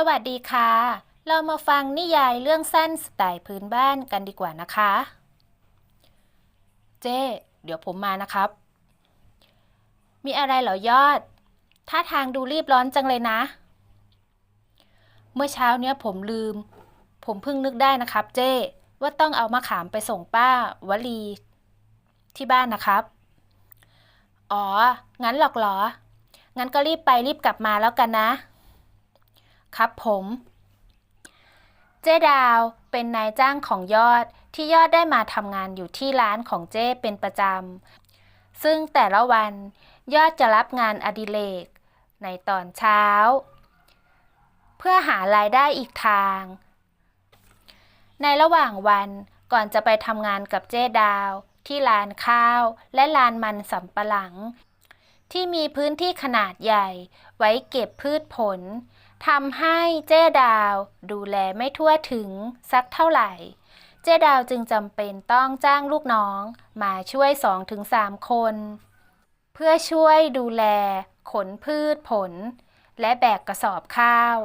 สวัสดีค่ะ เรามาฟังนิยายเรื่องสั้นสไตล์พื้นบ้านกันดีกว่านะคะ เจ้เดี๋ยวผมมานะครับ มีอะไรเหรอยอด ท่าทางดูรีบร้อนจังเลยนะ เมื่อเช้าเนี้ยผมลืม ผมเพิ่งนึกได้นะครับ เจ้ว่าต้องเอามะขามไปส่งป้าวลี ที่บ้านนะครับ อ๋อ งั้นหรอกเหรอ งั้นก็รีบไปรีบกลับมาแล้วกันนะ ครับผม เจ๊ดาวเป็นนายจ้างของยอดที่ยอดได้มาทำงานอยู่ที่ร้านของเจ้เป็นประจำ ซึ่งแต่ละวันยอดจะรับงานอดิเรกในตอนเช้า เพื่อหารายได้อีกทาง ในระหว่างวันก่อนจะไปทำงานกับเจ๊ดาว ที่ลานข้าวและลานมันสำปะหลัง ที่มีพื้นที่ขนาดใหญ่ไว้เก็บพืชผล ทำให้เจ๊ดาว ดูแลไม่ทั่วถึงสักเท่าไหร่ เจ๊ดาวจึงจำเป็นต้องจ้างลูกน้อง มาช่วย 2-3 คน เพื่อช่วยดูแล ขนพืชผล และแบกกระสอบข้าว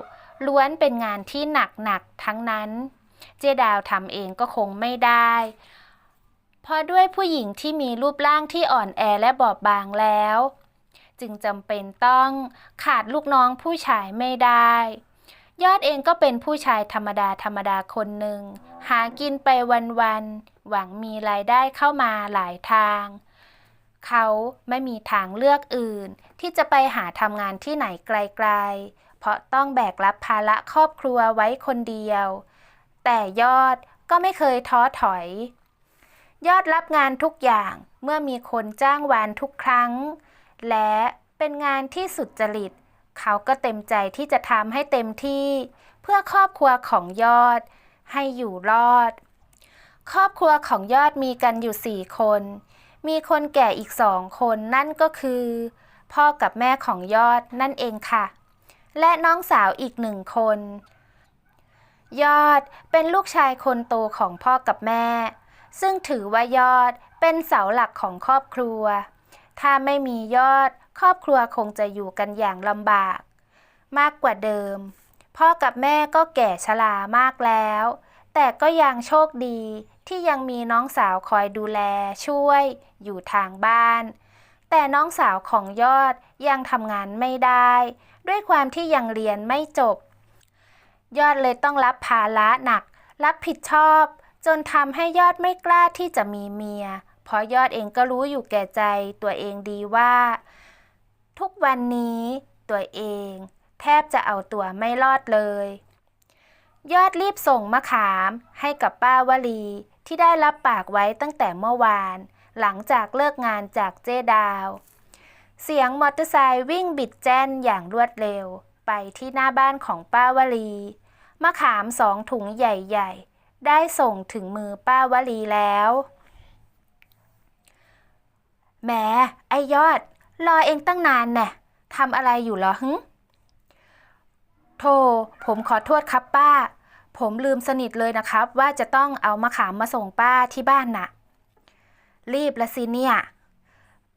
ล้วนเป็นงานที่หนักๆทั้งนั้น เจ๊ดาวทำเองก็คงไม่ได้ เพราะด้วยผู้หญิงที่มีรูปร่างที่อ่อนแอและบอบบางแล้ว จึงจำเป็นต้องขาดลูกน้องผู้ชายไม่ได้ ยอดเองก็เป็นผู้ชายธรรมดาธรรมดาคนหนึ่ง หากินไปวันๆ หวังมีรายได้เข้ามาหลายทาง เขาไม่มีทางเลือกอื่น ที่จะไปหาทำงานที่ไหนไกลๆ เพราะต้องแบกรับภาระครอบครัวไว้คนเดียว แต่ยอดก็ไม่เคยท้อถอย ยอดรับงานทุกอย่างเมื่อมีคนจ้างวานทุกครั้ง และเป็นงานที่สุดจริต เขาก็เต็มใจที่จะทำให้เต็มที่ เพื่อครอบครัวของยอด ให้อยู่รอด ครอบครัวของยอดมีกันอยู่สี่คน มีคนแก่อีกสองคนนั่นก็คือ พ่อกับแม่ของยอดนั่นเองค่ะ และน้องสาวอีกหนึ่งคน ยอดเป็นลูกชายคนโตของพ่อกับแม่ ซึ่งถือว่ายอดเป็นเสาหลักของครอบครัว ถ้าไม่มียอด ครอบครัวคงจะอยู่กันอย่างลำบาก มากกว่าเดิม พ่อกับแม่ก็แก่ชรามากแล้ว แต่ก็ยังโชคดีที่ยังมีน้องสาวคอยดูแลช่วย อยู่ทางบ้าน แต่น้องสาวของยอดยังทำงานไม่ได้ ด้วยความที่ยังเรียนไม่จบ ยอดเลยต้องรับภาระหนัก รับผิดชอบ จนทำให้ยอดไม่กล้าที่จะมีเมีย เพราะยอดเองก็รู้อยู่แก่ใจตัวเองดีว่า ทุกวันนี้ตัวเอง แทบจะเอาตัวไม่รอดเลย ยอดรีบส่งมะขามให้กับป้าวลีที่ได้รับปากไว้ตั้งแต่เมื่อวาน หลังจากเลิกงานจากเจดาว เสียงมอเตอร์ไซค์วิ่งบิดแจ้นอย่างรวดเร็ว ไปที่หน้าบ้านของป้าวลีมะขามสองถุงใหญ่ ๆ ได้ส่งถึงมือป้าวลีแล้ว แหมไอยอด รอเองตั้งนานแน่ทำอะไรอยู่เหรอหึโธ่ผมขอโทษครับป้า ผมลืมสนิทเลยนะครับ ว่าจะต้องเอามะขามมาส่งป้าที่บ้านน่ะ รีบละสิเนี่ย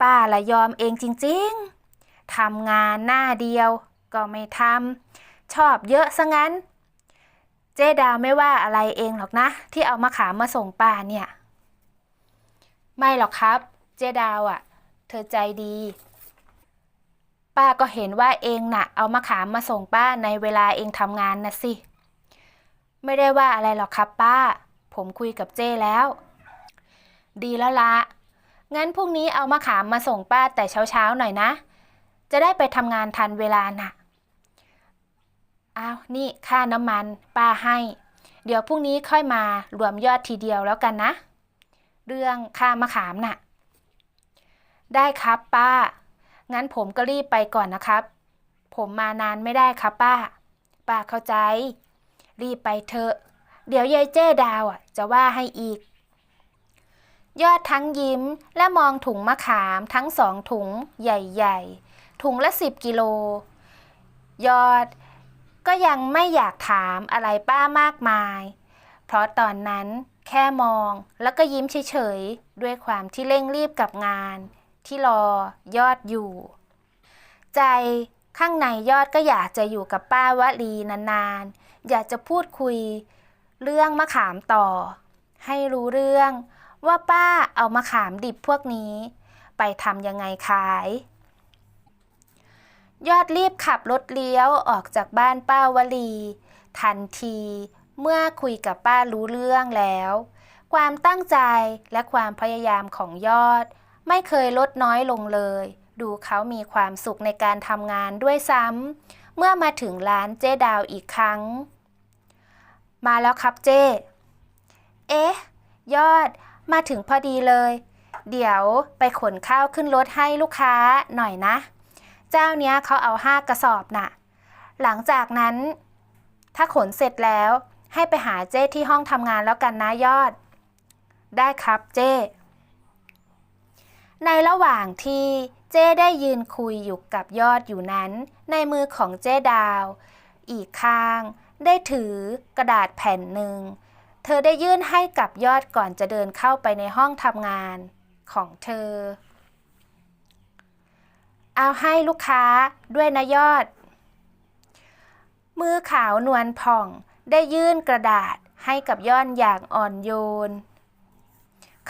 ป้าละยอมเองจริงๆทำงานหน้าเดียวก็ไม่ทำชอบเยอะซะงั้น เจ๊ดาวไม่ว่าอะไรเองหรอกนะ ที่เอามะขามมาส่งป้าเนี่ย ไม่หรอกครับ เจดาวอะ่ะ เธอใจดี ป้าก็เห็นว่าเองน่ะ เอามะขามมาส่งป้าในเวลาเองทำงานนะสิ ไม่ได้ว่าอะไรหรอกครับป้า ผมคุยกับเจ้แล้ว ดีแล้วละงั้นพรุ่งนี้เอามะขามมาส่งป้าแต่เช้าๆหน่อยนะ จะได้ไปทำงานทันเวลาน่ะอ้าว นี่ค่าน้ำมันป้าให้ เดี๋ยวพรุ่งนี้ค่อยมารวมยอดทีเดียวแล้วกันนะ เรื่องค่ามะขามน่ะ ได้ครับป้า งั้นผมก็รีบไปก่อนนะครับ ผมมานานไม่ได้ครับป้า ป้าเข้าใจ รีบไปเถอะ เดี๋ยวยายเจ้ดาวอะ จะว่าให้อีก ยอดทั้งยิ้มและมองถุงมะขามทั้งสองถุงใหญ่ ๆ ถุงละสิบกิโล ยอดก็ยังไม่อยากถามอะไรป้ามากมาย เพราะตอนนั้นแค่มองแล้วก็ยิ้มเฉยๆ ด้วยความที่เร่งรีบกับงาน ที่รอยอดอยู่ ใจข้างในยอดก็อยากจะอยู่กับป้าวลีนานๆ อยากจะพูดคุย เรื่องมะขามต่อ ให้รู้เรื่องว่าป้าเอามะขามดิบพวกนี้ ไปทำยังไงขาย ยอดรีบขับรถเลี้ยวออกจากบ้านป้าวลี ทันทีเมื่อคุยกับป้ารู้เรื่องแล้ว ความตั้งใจและความพยายามของยอด ไม่เคยลดน้อยลงเลย ดูเขามีความสุขในการทำงานด้วยซ้ำ เมื่อมาถึงร้านเจ๊ดาวอีกครั้ง มาแล้วครับเจ๊เอ๊ะ ยอด มาถึงพอดีเลย เดี๋ยวไปขนข้าวขึ้นรถให้ลูกค้าหน่อยนะ เจ้าเนี้ยเขาเอาห้ากระสอบน่ะ หลังจากนั้น ถ้าขนเสร็จแล้วให้ไปหาเจ้ที่ห้องทำงานแล้วกันนะยอด ได้ครับเจ้ ในระหว่างที่เจ้ได้ยืนคุยอยู่กับยอดอยู่นั้น ในมือของเจ้ดาว อีกข้าง ได้ถือกระดาษแผ่นหนึ่ง เธอได้ยื่นให้กับยอดก่อนจะเดินเข้าไปในห้องทำงานของเธอ เอาให้ลูกค้าด้วยนะยอด มือขาวนวลผ่องได้ยื่นกระดาษให้กับยอนอย่างอ่อนโยน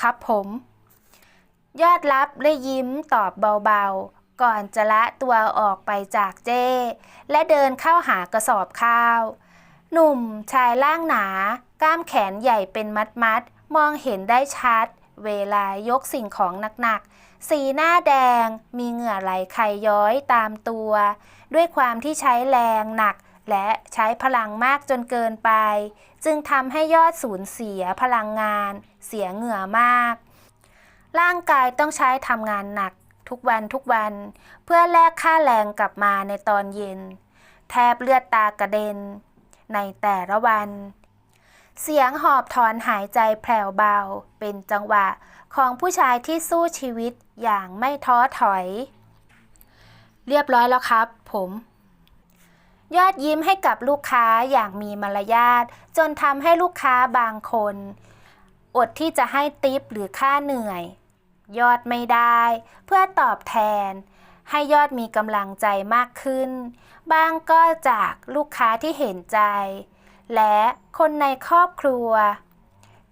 ครับผม ยอดรับและยิ้มตอบเบาๆ ก่อนจะละตัวออกไปจากเจ้ และเดินเข้าหากระสอบข้าว หนุ่มชายร่างหนา กล้ามแขนใหญ่เป็นมัดๆมองเห็นได้ชัด เวลายกสิ่งของหนักๆ สีหน้าแดง มีเหงื่อไหลไขย้อยตามตัว ด้วยความที่ใช้แรงหนักและใช้พลังมากจนเกินไป จึงทำให้ยอดสูญเสียพลังงาน เสียเหงื่อมาก ร่างกายต้องใช้ทำงานหนักทุกวันทุกวัน เพื่อแลกค่าแรงกลับมาในตอนเย็น แทบเลือดตากระเด็น ในแต่ละวัน เสียงหอบถอนหายใจแผ่วเบา เป็นจังหวะของผู้ชายที่สู้ชีวิตอย่างไม่ท้อถอย เรียบร้อยแล้วครับ ผมยอดยิ้มให้กับลูกค้าอย่างมีมารยาทจนทำให้ลูกค้าบางคน อดที่จะให้ติปหรือค่าเหนื่อย ยอดไม่ได้ เพื่อตอบแทน ให้ยอดมีกำลังใจมากขึ้นบางก็จากลูกค้าที่เห็นใจ และคนในครอบครัว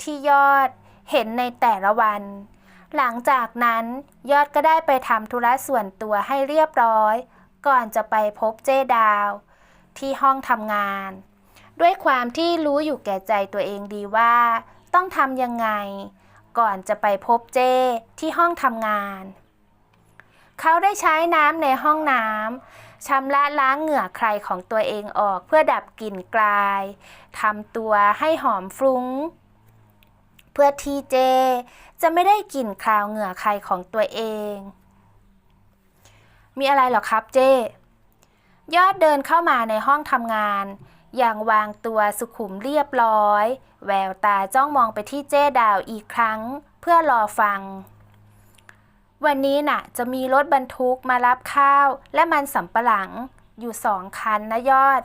ที่ยอดเห็นในแต่ละวัน หลังจากนั้นยอดก็ได้ไปทำธุระส่วนตัวให้เรียบร้อย ก่อนจะไปพบเจดาว ที่ห้องทำงาน ด้วยความที่รู้อยู่แก่ใจตัวเองดีว่า ต้องทำยังไง ก่อนจะไปพบเจที่ห้องทำงาน เขาได้ใช้น้ำในห้องน้ำชำระล้างเหงื่อใครของตัวเองออกเพื่อดับกลิ่นกลายทำตัวให้หอมฟรุง้ง เพื่อที่เจ จะไม่ได้กลิ่นคราวเหงื่อใครของตัวเอง มีอะไรหรอครับเจยอดเดินเข้ามาในห้องทำงาน อย่างวางตัวสุขุมเรียบร้อย แววตาจ้องมองไปที่เจ้ดาวอีกครั้ง เพื่อรอฟัง วันนี้น่ะ จะมีรถบรรทุกมารับข้าว และมันสำปะหลัง อยู่สองคันนะยอด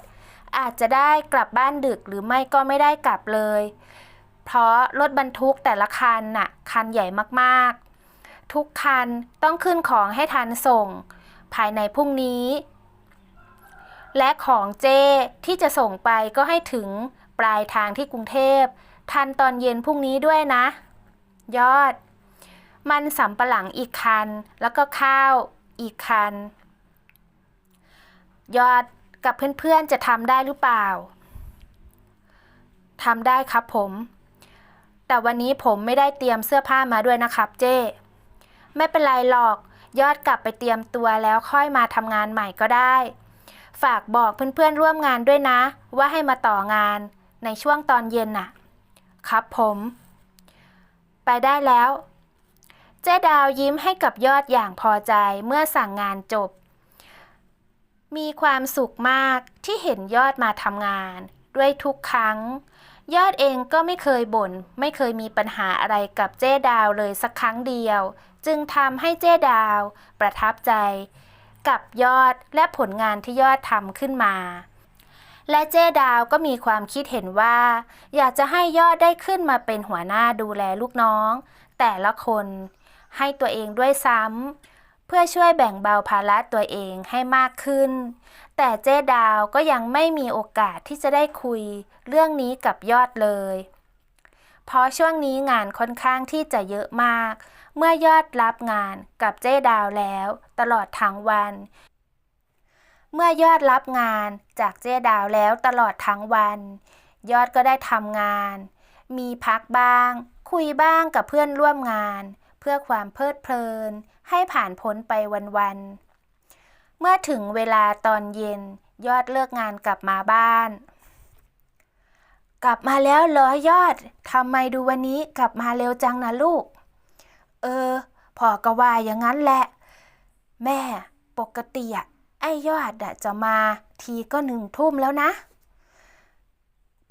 อาจจะได้กลับบ้านดึกหรือไม่ก็ไม่ได้กลับเลย เพราะรถบรรทุกแต่ละคันน่ะ คันใหญ่มากๆ ทุกคันต้องขึ้นของให้ทันส่ง ภายในพรุ่งนี้ และของเจที่จะส่งไปก็ให้ถึงปลายทางที่กรุงเทพ ทันตอนเย็นพรุ่งนี้ด้วยนะ ยอด มันสำปะหลังอีกคัน แล้วก็ข้าวอีกคัน ยอดกับเพื่อนๆจะทำได้หรือเปล่าทำได้ครับผม แต่วันนี้ผมไม่ได้เตรียมเสื้อผ้ามาด้วยนะครับเจ้ ไม่เป็นไรหรอก ยอดกลับไปเตรียมตัวแล้วค่อยมาทำงานใหม่ก็ได้ ฝากบอกเพื่อนๆร่วมงานด้วยนะ ว่าให้มาต่องานในช่วงตอนเย็นน่ะ ครับผม ไปได้แล้ว เจ๊ดาวยิ้มให้กับยอดอย่างพอใจเมื่อสั่งงานจบ มีความสุขมากที่เห็นยอดมาทำงาน ด้วยทุกครั้ง ยอดเองก็ไม่เคยบน่น ไม่เคยมีปัญหาอะไรกับเจ๊ดาวเลยสักครั้งเดียว จึงทำให้เจ๊ดาวประทับใจ กับยอดและผลงานที่ยอดทำขึ้นมา และเจ๊ดาวก็มีความคิดเห็นว่า อยากจะให้ยอดได้ขึ้นมาเป็นหัวหน้าดูแลลูกน้อง แต่ละคนให้ตัวเองด้วยซ้ำเพื่อช่วยแบ่งเบาภาระตัวเองให้มากขึ้น แต่เจ๊ดาวก็ยังไม่มีโอกาสที่จะได้คุยเรื่องนี้กับยอดเลย เพราะช่วงนี้งานค่อนข้างที่จะเยอะมาก เมื่อยอดรับงานกับเจ๊ดาวแล้ว ตลอดทั้งวัน เมื่อยอดรับงานจากเจ๊ดาวแล้วตลอดทั้งวัน ยอดก็ได้ทำงาน มีพักบ้าง คุยบ้างกับเพื่อนร่วมงาน เพื่อความเพลิดเพลิน ให้ผ่านพ้นไปวันๆเมื่อถึงเวลาตอนเย็นยอดเลิกงานกลับมาบ้านกลับมาแล้วเหรอยอด ทำไมดูวันนี้กลับมาเร็วจังนะลูก เออพ่อก็ว่าอย่างนั้นแหละ แม่ปกติอะไอ้ยอดอะจะมาทีก็หนึ่งทุ่มแล้วนะ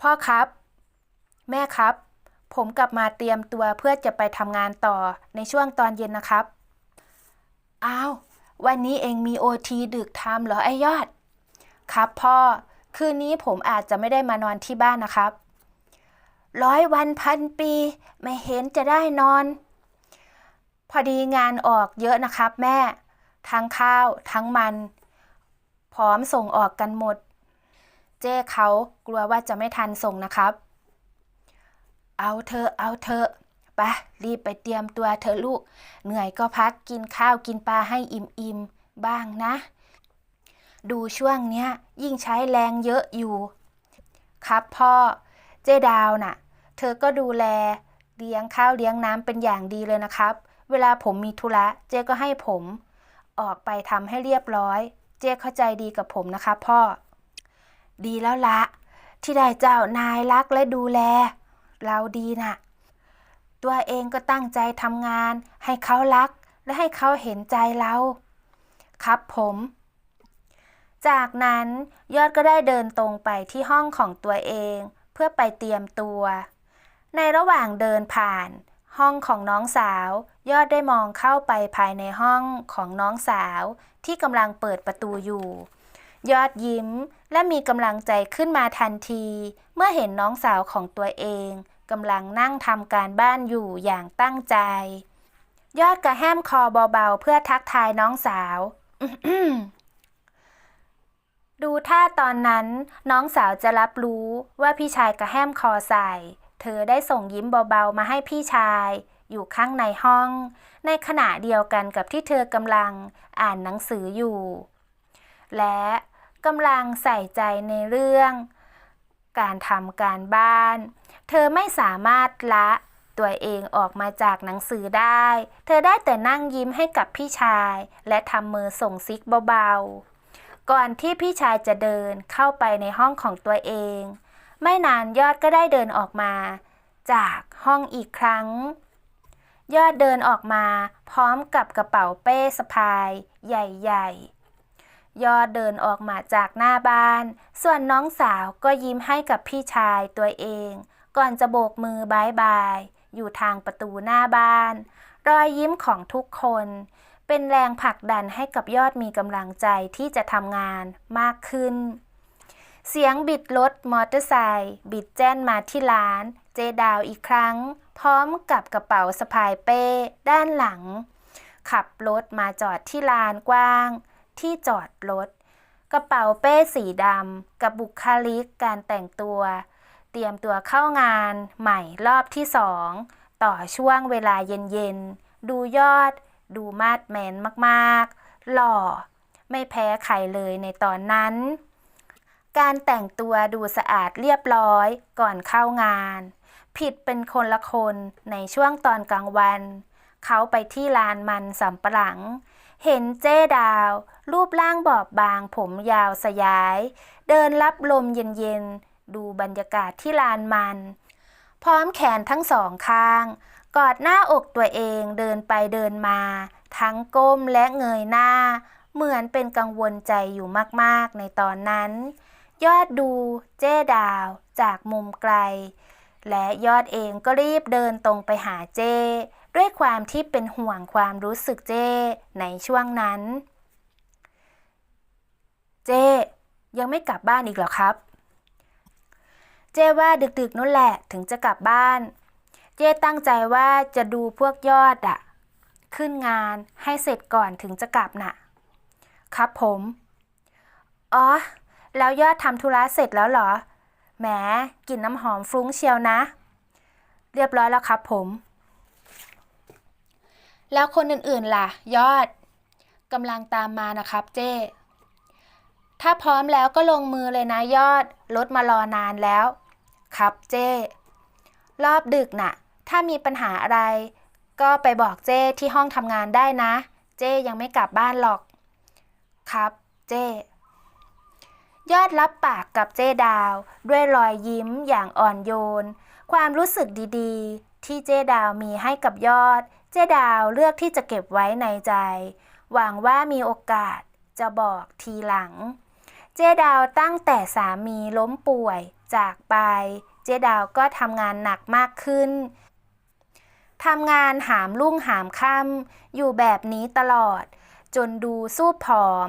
พ่อครับ แม่ครับ ผมกลับมาเตรียมตัวเพื่อจะไปทำงานต่อในช่วงตอนเย็นนะครับ อ้าว วันนี้เองมีโอทีดึกทำเหรอไอ้ยอด ครับพ่อ คืนนี้ผมอาจจะไม่ได้มานอนที่บ้านนะครับ ร้อยวันพันปี ไม่เห็นจะได้นอน พอดีงานออกเยอะนะครับแม่ ทั้งข้าวทั้งมัน พร้อมส่งออกกันหมด เจ้เขากลัวว่าจะไม่ทันส่งนะครับ เอาเธอเอาเธอะไปรีบไปเตรียมตัวเธอลูก เหนื่อยก็พักกินข้าวกินปลาให้อิ่มๆบ้างนะ ดูช่วงเนี้ย ยิ่งใช้แรงเยอะอยู่ ครับพ่อ เจ๊ดาวน่ะ เธอก็ดูแลเลี้ยงข้าวเลี้ยงน้ำเป็นอย่างดีเลยนะครับ เวลาผมมีธุระเจ๊ก็ให้ผม ออกไปทำให้เรียบร้อย เจ๊เข้าใจดีกับผมนะครับพ่อ ดีแล้วละที่ได้เจ้านายรักและดูแล เราดีน่ะ ตัวเองก็ตั้งใจทำงาน ให้เขารักและให้เขาเห็นใจเรา ครับผม จากนั้นยอดก็ได้เดินตรงไปที่ห้องของตัวเอง เพื่อไปเตรียมตัว ในระหว่างเดินผ่าน ห้องของน้องสาว ยอดได้มองเข้าไปภายในห้องของน้องสาวที่กำลังเปิดประตูอยู่ ยอดยิ้มและมีกำลังใจขึ้นมาทันที เมื่อเห็นน้องสาวของตัวเองกำลังนั่งทำการบ้านอยู่อย่างตั้งใจ ยอดกระแห้มคอเบาๆเพื่อทักทายน้องสาวดูท่าตอนนั้นน้องสาวจะรับรู้ว่าพี่ชายกระแห้มคอใส่ เธอได้ส่งยิ้มเบาๆมาให้พี่ชาย อยู่ข้างในห้อง ในขณะเดียวกันกับที่เธอกำลังอ่านหนังสืออยู่ และกำลังใส่ใจในเรื่อง การทำการบ้าน เธอไม่สามารถละตัวเองออกมาจากหนังสือได้ เธอได้แต่นั่งยิ้มให้กับพี่ชาย และทำมือส่งซิกเบาๆ ก่อนที่พี่ชายจะเดินเข้าไปในห้องของตัวเอง ไม่นานยอดก็ได้เดินออกมา จากห้องอีกครั้ง ยอดเดินออกมาพร้อมกับกระเป๋าเป้สะพาย ใหญ่ๆ ยอดเดินออกมาจากหน้าบ้าน ส่วนน้องสาวก็ยิ้มให้กับพี่ชายตัวเอง ก่อนจะโบกมือบายบาย อยู่ทางประตูหน้าบ้าน รอยยิ้มของทุกคน เป็นแรงผลักดันให้กับยอดมีกำลังใจที่จะทำงานมากขึ้น เสียงบิดรถมอเตอร์ไซค์บิดแจ้นมาที่ร้าน เจดาวอีกครั้ง พร้อมกับกระเป๋าสะพายเป้ ด้านหลัง ขับรถมาจอดที่ลานกว้าง ที่จอดรถ กระเป๋าเป้สีดำกับบุคลิกการแต่งตัว เตรียมตัวเข้างานใหม่รอบที่สอง ต่อช่วงเวลาเย็นๆ ดูยอด ดูมาดแมนมากๆ หล่อ ไม่แพ้ใครเลยในตอนนั้น การแต่งตัวดูสะอาดเรียบร้อยก่อนเข้างาน ผิดเป็นคนละคนในช่วงตอนกลางวัน เขาไปที่ลานมันสำปะหลัง เห็นเจ้ดาว รูปร่างบอบบางผมยาวสยาย เดินรับลมเย็นๆ ดูบรรยากาศที่ลานมัน พร้อมแขนทั้งสองข้าง กอดหน้าอกตัวเองเดินไปเดินมา ทั้งก้มและเงยหน้าเหมือนเป็นกังวลใจอยู่มาก ๆ ในตอนนั้น ยอดดูเจ้ดาวจากมุมไกล และยอดเองก็รีบเดินตรงไปหาเจ้ ด้วยความที่เป็นห่วงความรู้สึกเจ้ในช่วงนั้น เจ้ยังไม่กลับบ้านอีกหรอครับ เจ้ว่าดึกๆนั่นแหละถึงจะกลับบ้าน เจ้ตั้งใจว่าจะดูพวกยอดอะขึ้นงานให้เสร็จก่อนถึงจะกลับน่ะ ครับผม อ๋อ แล้วยอดทำธุระเสร็จแล้วเหรอ แหมกลิ่นน้ำหอมฟรุ้งเชียวนะ เรียบร้อยแล้วครับผม แล้วคนอื่นๆล่ะ ยอดกำลังตามมานะครับเจ้ถ้าพร้อมแล้วก็ลงมือเลยนะยอด รถมารอนานแล้ว ครับเจ้ รอบดึกน่ะ ถ้ามีปัญหาอะไร ก็ไปบอกเจ้ที่ห้องทำงานได้นะ เจ้ยังไม่กลับบ้านหรอก ครับเจ้ ยอดรับปากกับเจ้ดาว ด้วยรอยยิ้มอย่างอ่อนโยน ความรู้สึกดีๆ ที่เจ้ดาวมีให้กับยอด เจ้ดาวเลือกที่จะเก็บไว้ในใจ หวังว่ามีโอกาสจะบอกทีหลัง เจ๊ดาวตั้งแต่สามีล้มป่วยจากไป เจ๊ดาวก็ทำงานหนักมากขึ้นทำงานหามรุ่งหามค่ำอยู่แบบนี้ตลอด จนดูสู้ผอม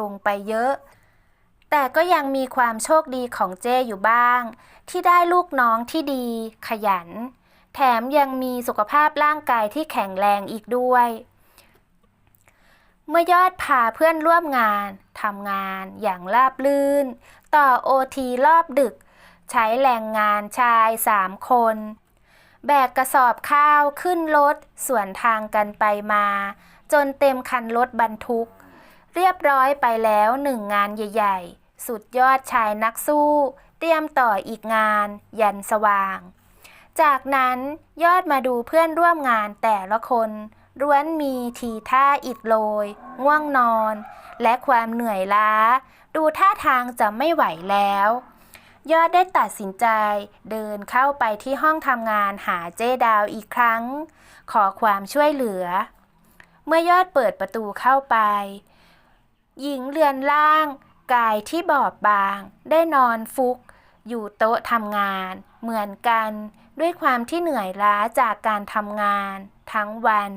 ลงไปเยอะ แต่ก็ยังมีความโชคดีของเจ้อยู่บ้าง ที่ได้ลูกน้องที่ดี ขยัน แถมยังมีสุขภาพร่างกายที่แข็งแรงอีกด้วย เมื่อยอดพาเพื่อนร่วมงานทำงานอย่างราบลื่น ต่อโอทีรอบดึก ใช้แรงงานชายสามคน แบกกระสอบข้าวขึ้นรถสวนทางกันไปมา จนเต็มคันรถบรรทุกเรียบร้อยไปแล้วหนึ่งงานใหญ่ ๆ สุดยอดชายนักสู้ เตรียมต่ออีกงาน ยันสว่าง จากนั้นยอดมาดูเพื่อนร่วมงานแต่ละคนล้วนมีทีท่าอิดโรยง่วงนอน และความเหนื่อยล้า ดูท่าทางจะไม่ไหวแล้ว ยอดได้ตัดสินใจเดินเข้าไปที่ห้องทำงานหาเจ้ดาวอีกครั้ง ขอความช่วยเหลือ เมื่อยอดเปิดประตูเข้าไป หญิงเรือนล่าง กายที่บอบบาง ได้นอนฟุก อยู่โต๊ะทำงาน เหมือนกันด้วยความที่เหนื่อยล้าจากการทำงาน ทั้งวัน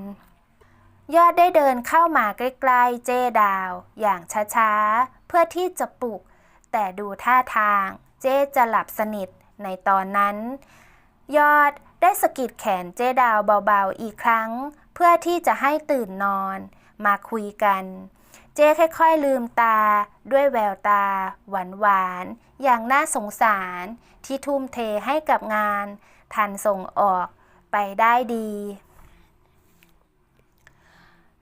ยอดได้เดินเข้ามาใกล้ๆเจดาว อย่างช้าๆ เพื่อที่จะปลุก แต่ดูท่าทางเจจะหลับสนิทในตอนนั้น ยอดได้สะกิดแขนเจดาวเบาๆอีกครั้ง เพื่อที่จะให้ตื่นนอน มาคุยกัน เจ้ค่อยๆลืมตา ด้วยแววตา หวานๆอย่างน่าสงสารที่ทุ่มเทให้กับงาน ทันส่งออกไปได้ดี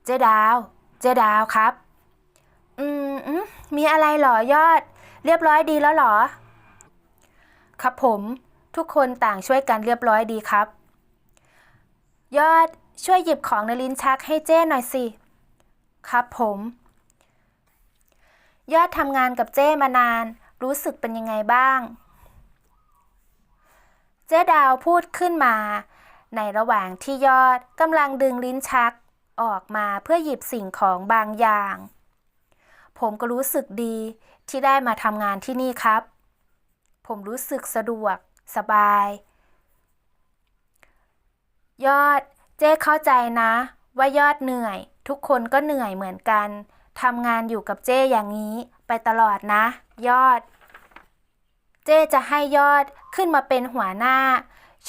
เจดาว เจดาวครับ อืมอมมีอะไรเหรอยอด เรียบร้อยดีแล้วเหรอ ครับผมทุกคนต่างช่วยกันเรียบร้อยดีครับ ยอดช่วยหยิบของในลิ้นชักให้เจ้หน่อยสิ ครับผม ยอดทำงานกับเจ้มานาน รู้สึกเป็นยังไงบ้าง เจ๊ดาวพูดขึ้นมา ในระหว่างที่ยอดกำลังดึงลิ้นชักออกมาเพื่อหยิบสิ่งของบางอย่าง ผมก็รู้สึกดีที่ได้มาทำงานที่นี่ครับ ผมรู้สึกสะดวก สบาย ยอดเจ๊เข้าใจนะ ว่ายอดเหนื่อย ทุกคนก็เหนื่อยเหมือนกัน ทำงานอยู่กับเจ้อย่างนี้ไปตลอดนะ ยอด เจ้จะให้ยอดขึ้นมาเป็นหัวหน้า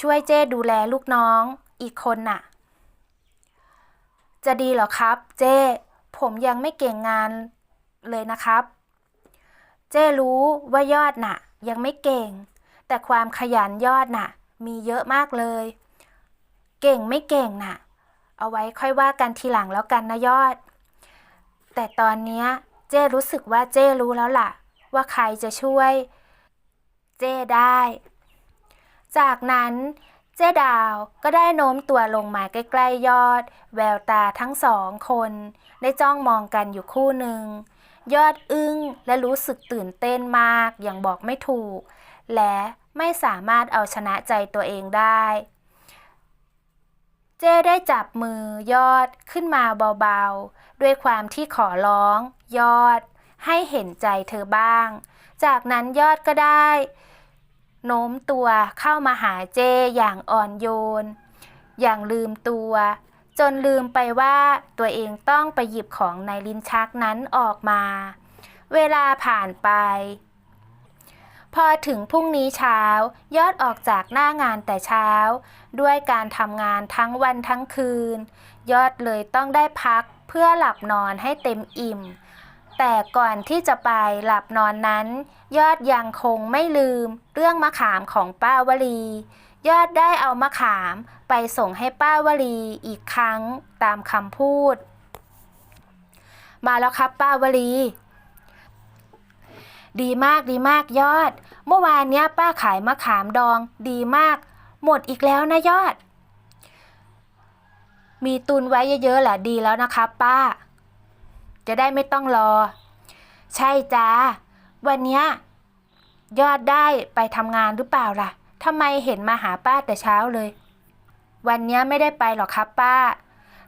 ช่วยเจ้ดูแลลูกน้องอีกคนน่ะ จะดีเหรอครับ เจ้ผมยังไม่เก่งงานเลยนะครับ เจ้รู้ว่ายอดน่ะ ยังไม่เก่ง แต่ความขยันยอดน่ะ มีเยอะมากเลย เก่งไม่เก่งน่ะ เอาไว้ค่อยว่ากันทีหลังแล้วกันนะยอด แต่ตอนนี้เจ้รู้สึกว่าเจ้รู้แล้วล่ะ ว่าใครจะช่วย เจ้ได้ จากนั้นเจ้ดาวก็ได้โน้มตัวลงมาใกล้ๆยอด แววตาทั้งสองคน ได้จ้องมองกันอยู่คู่หนึ่ง ยอดอึ้งและรู้สึกตื่นเต้นมากอย่างบอกไม่ถูก และไม่สามารถเอาชนะใจตัวเองได้ เจ้ได้จับมือยอดขึ้นมาเบาๆ ด้วยความที่ขอร้อง ยอด ให้เห็นใจเธอบ้าง จากนั้นยอดก็ได้ โน้มตัวเข้ามาหาเจอย่างอ่อนโยน อย่างลืมตัว จนลืมไปว่าตัวเองต้องไปหยิบของในลิ้นชักนั้นออกมา เวลาผ่านไปพอถึงพรุ่งนี้เช้ายอดออกจากหน้างานแต่เช้า ด้วยการทำงานทั้งวันทั้งคืน ยอดเลยต้องได้พัก พื่อหลับนอนให้เต็มอิ่ม แต่ก่อนที่จะไปหลับนอนนั้น ยอดยังคงไม่ลืมเรื่องมะขามของป้าวลี ยอดได้เอามะขามไปส่งให้ป้าวลีอีกครั้งตามคำพูด มาแล้วครับป้าวลีดีมากดีมากยอด เมื่อวานเนี้ยป้าขายมะขามดอง ดีมาก หมดอีกแล้วนะยอด มีตุนไว้เยอะๆแหละดีแล้วนะครับป้า จะได้ไม่ต้องรอ ใช่จ้า วันเนี้ยยอดได้ไปทำงานหรือเปล่าล่ะทำไมเห็นมาหาป้าแต่เช้าเลย วันเนี้ยไม่ได้ไปหรอกครับป้า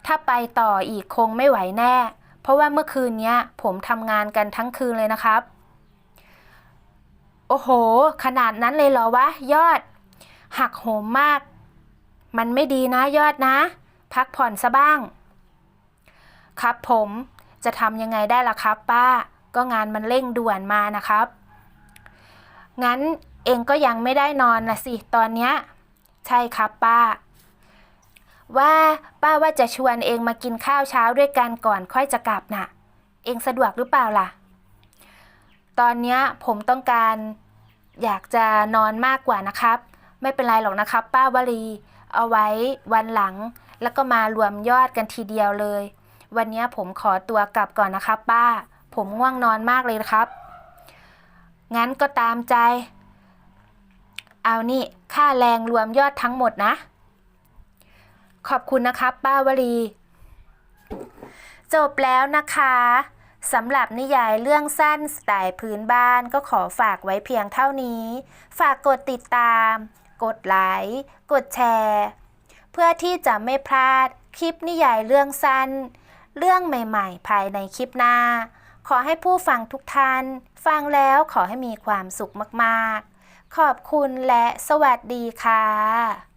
ถ้าไปต่ออีกคงไม่ไหวแน่ เพราะว่าเมื่อคืนเนี้ยผมทำงานกันทั้งคืนเลยนะครับ โอ้โห ขนาดนั้นเลยเหรอวะ ยอด หักโหมมาก มันไม่ดีนะยอดนะ พักผ่อนซะบ้าง ครับผมจะทำยังไงได้ล่ะครับ ป้า ก็งานมันเร่งด่วนมานะครับ งั้นเองก็ยังไม่ได้นอนนะสิตอนเนี้ย ใช่ครับป้า ว่าป้าว่าจะชวนเองมากินข้าวเช้าด้วยกันก่อนค่อยจะกลับน่ะ เองสะดวกหรือเปล่าล่ะ ตอนเนี้ยผมต้องการอยากจะนอนมากกว่านะครับ ไม่เป็นไรหรอกนะครับ ป้าวลี เอาไว้วันหลัง แล้วก็มารวมยอดกันทีเดียวเลย วันนี้ผมขอตัวกลับก่อนนะครับ ป้า ผมง่วงนอนมากเลยครับ งั้นก็ตามใจ เอานี่ค่าแรงรวมยอดทั้งหมดนะ ขอบคุณนะครับ ป้าวลี จบแล้วนะคะสำหรับนิยายเรื่องสั้นสไตล์พื้นบ้านก็ขอฝากไว้เพียงเท่านี้ ฝากกดติดตาม กดไลค์ กดแชร์ พื่อที่จะไม่พลาดคลิปนิยายเรื่องสั้น เรื่องใหม่ๆ ภายในคลิปหน้า ขอให้ผู้ฟังทุกท่าน ฟังแล้วขอให้มีความสุขมากๆ ขอบคุณและสวัสดีค่ะ